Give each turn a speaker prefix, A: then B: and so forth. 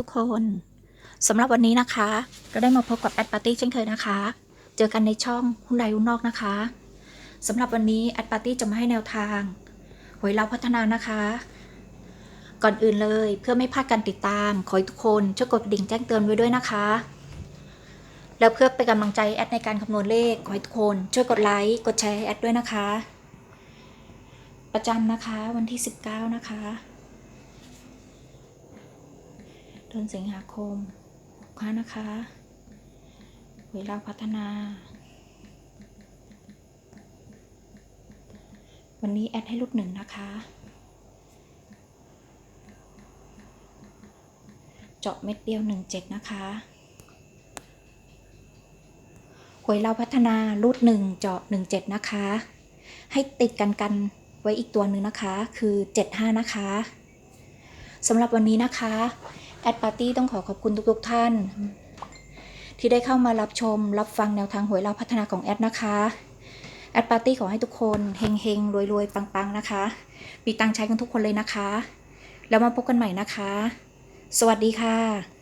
A: ทุกๆ คนสำหรับวันนี้นะคะ ก็ได้มาพบกับแอดปาร์ตี้เช่นเคยนะคะ เจอกันในช่องหุ้นใดหุ้นนอกนะคะสำหรับวันนี้แอดปาร์ตี้จะมาให้แนวทางหวยเราพัฒนานะคะ ก่อนอื่นเลยเพื่อไม่พลาดการติดตาม ขอให้ทุกคนช่วยกดกระดิ่งแจ้งเตือนไว้ด้วยนะคะ แล้วเพื่อเป็นกำลังใจแอดในการคำนวณเลขขอให้ทุกคนช่วยกดไลค์กดแชร์แอดด้วยนะคะ ประจำนะคะวันที่ 19 นะคะ เดื อนสิงหาคมค้านะคะ เวลาพัฒนา วันนี้แอดให้ลูกหนึ่งนะคะ เจาะเม็ดเดียวหนึ่งเจ็ดนะคะหวยเราพัฒนารูดหนึ่งเจาะหนึ่งเจ็ดนะคะ ให้ติดกันกันไว้อีกตัวหนึ่งนะคะ คือเจ็ดห้านะคะสำหรับวันนี้นะคะ แอดปาร์ตี้ต้องขอขอบคุณทุกๆท่าน ที่ได้เข้ามารับชม รับฟังแนวทางหวยเราพัฒนาของแอดนะคะแอดปาร์ตี้ขอให้ทุกคนเฮงเฮงรวยรวยๆปังๆนะคะ มีตังใช้กันทุกคนเลยนะคะ แล้วมาพบกันใหม่นะคะ สวัสดีค่ะ